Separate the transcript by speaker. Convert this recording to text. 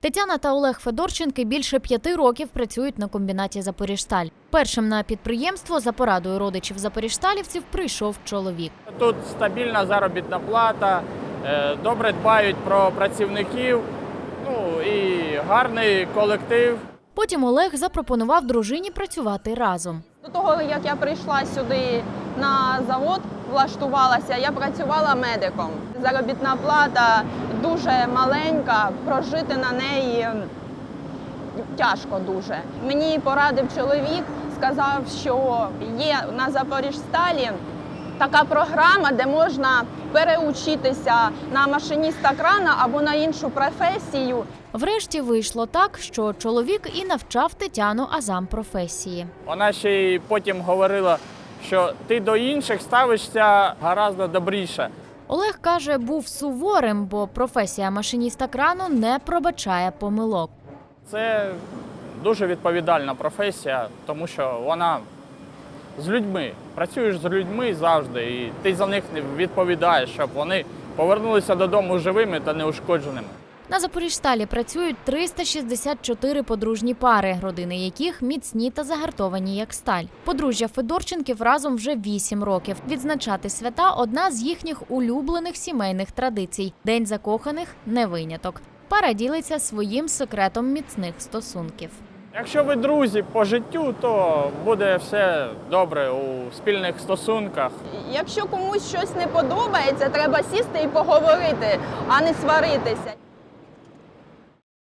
Speaker 1: Тетяна та Олег Федорченки більше п'яти років працюють на комбінаті Запоріжсталь. Першим на підприємство за порадою родичів запоріжсталівців прийшов чоловік.
Speaker 2: Тут стабільна заробітна плата, е, добре дбають про працівників, ну і гарний колектив.
Speaker 1: Потім Олег запропонував дружині працювати разом.
Speaker 3: До того, як я прийшла сюди на завод, влаштувалася, я працювала медиком. Заробітна плата дуже маленька, прожити на неї тяжко дуже. Мені порадив чоловік, сказав, що є на Запоріжсталі така програма, де можна переучитися на машиніста крана або на іншу професію.
Speaker 1: Врешті вийшло так, що чоловік і навчав Тетяну азам професії.
Speaker 2: Вона ще й потім говорила, що ти до інших ставишся гораздо добріше.
Speaker 1: Олег каже, був суворим, бо професія машиніста крану не пробачає помилок.
Speaker 2: Це дуже відповідальна професія, тому що вона з людьми. Працюєш з людьми завжди, і ти за них не відповідаєш, щоб вони повернулися додому живими та неушкодженими.
Speaker 1: На Запоріжсталі працюють 364 подружні пари, родини яких міцні та загартовані як сталь. Подружжя Федорченків разом вже 8 років. Відзначати свята одна з їхніх улюблених сімейних традицій. День закоханих не виняток. Пара ділиться своїм секретом міцних стосунків.
Speaker 2: Якщо ви друзі по життю, то буде все добре у спільних стосунках.
Speaker 3: Якщо комусь щось не подобається, треба сісти і поговорити, а не сваритися.